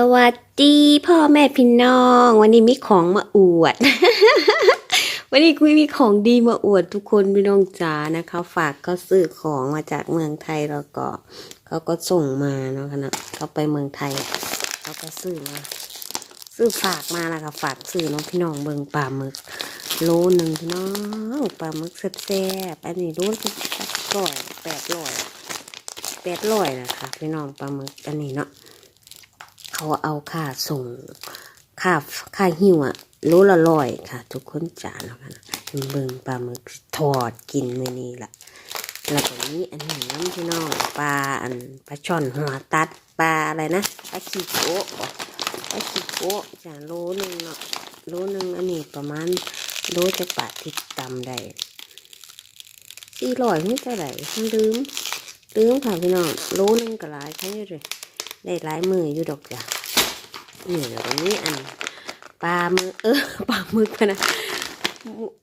สวัสดีพ่อแม่พี่น้อง วันนี้มีของมาอวด วันนี้คุยมีของดีมาอวดทุกคนพี่น้องจ๋านะคะ ฝากเขาซื้อของมาจากเมืองไทยแล้วก็เขาก็ส่งมาเนาะคะนะเขาไปเมืองไทยเขาก็ซื้อมาซื้อฝากมาแล้วก็ฝากซื้อน้องพี่น้องเบิงปลาหมึก โลหนึ่งพี่น้องปลาหมึกแซ่บอันนี้โลละร้อยแปดร้อยแปดร้อยนะคะพี่น้องปลาหมึกอันนี้เนาะ เขาเอาค่าส่งค่าค่าหิวอะโลละร้อยค่ะ ทุกคนจานแล้วกันเบิ่งปลาหมึกทอดกินมื้อนี้ล่ะแล้วก็นี้อันนี้น้ำพี่น้องปลาอันปลาช่อนหัวตัดปลาอะไรนะปลาขี้โกะปลาขี้โกะจ้ะโลหนึงเนาะโลหนึงอันนี้ประมาณโลจะปาดติดตำได้สี่ร้อยนี่เท่าไหร่ลืมลืมค่ะพี่น้องโลหนึงก็หลายแค่นี้เลย ได้หลายมืออยู่ดอกจ้ะนี่แล้วก็นี้อันปลามือเออปลาหมึกพะนะ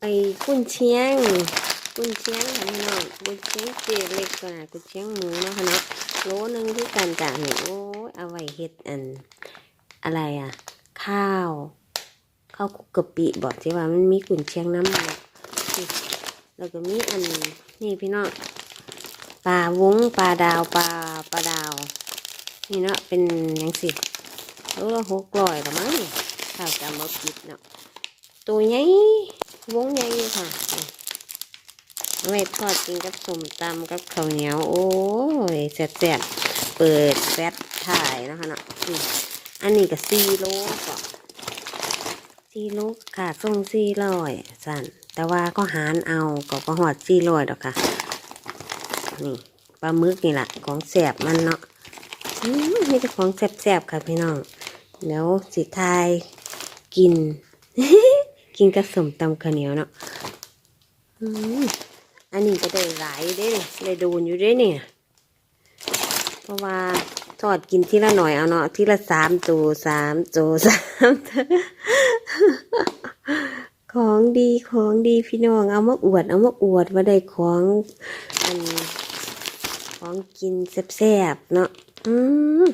ไอ้กุ้นเชียงกุ้นเชียงค่ะพี่น้องกุ้นเชียงเจเล็กกว่ากุ้นเชียงหมูเนาะค่ะเนาะโลนึงที่กันจ้ะนี่โอ้ยเอาไว้เฮ็ดอัน อะไรอะ ข้าวข้าวคุกกะปิบอกที่ว่ามันมีกุนเชียงน้ำมันแล้วก็มีอันนี่พี่น้องปลาวงปลาดาวปลาปลาดาว นี่เนาะเป็นยังสิโลละหกร้อยละมั้งนี่ข้าวจำบ่ผิดเนาะตัวใหญ่วงใหญ่ค่ะนี่เอาไว้ทอดกินกับสมตำกับข้าวเหนียว โอ้ยแซ่บๆเปิดแฟตถ่ายนะคะเนาะอันนี้ก็สี่โลก่อนสี่โลค่ะส่งสี่ร้อยสั่นแต่ว่าก็หารเอาก็ก็หอดสี่ร้อยดอกค่ะ นี่ปลาหมึกนี่แหละของแสบมันเนาะ มีแต่ของแซ่บๆค่ะพี่น้องแล้วสิทายกิน กินกับสมตำข้าวเหนียวเนาะอันนี้ก็ได้หลายเด้นี่ได้โดนอยู่เด้เนี่ย เพราะว่าทอดกินทีละหน่อยเอาเนาะทีละสามตัวสามตัวสามของดีของดีพี่น้องเอามาอวด เอามาอวดว่าได้ของอันของกินแซ่บๆเนาะ อืม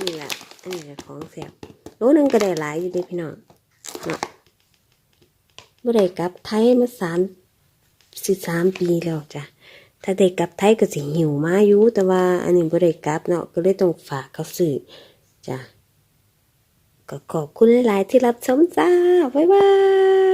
นี่แหละอันนี้แหละของแสบโลนึงก็ได้หลายอยู่ดีพี่น้องเนาะบ่ได้กลับไทยมาสามสิสามปีแล้วจ้ะถ้าได้กลับไทยก็สิหิวมาอยู่แต่ว่าอันนี้บ่ได้กลับเนาะก็เลยต้องฝากเขาซื้อจ้ะก็ขอบคุณหลาย ๆ ที่รับชมจ้า บ๊ายบาย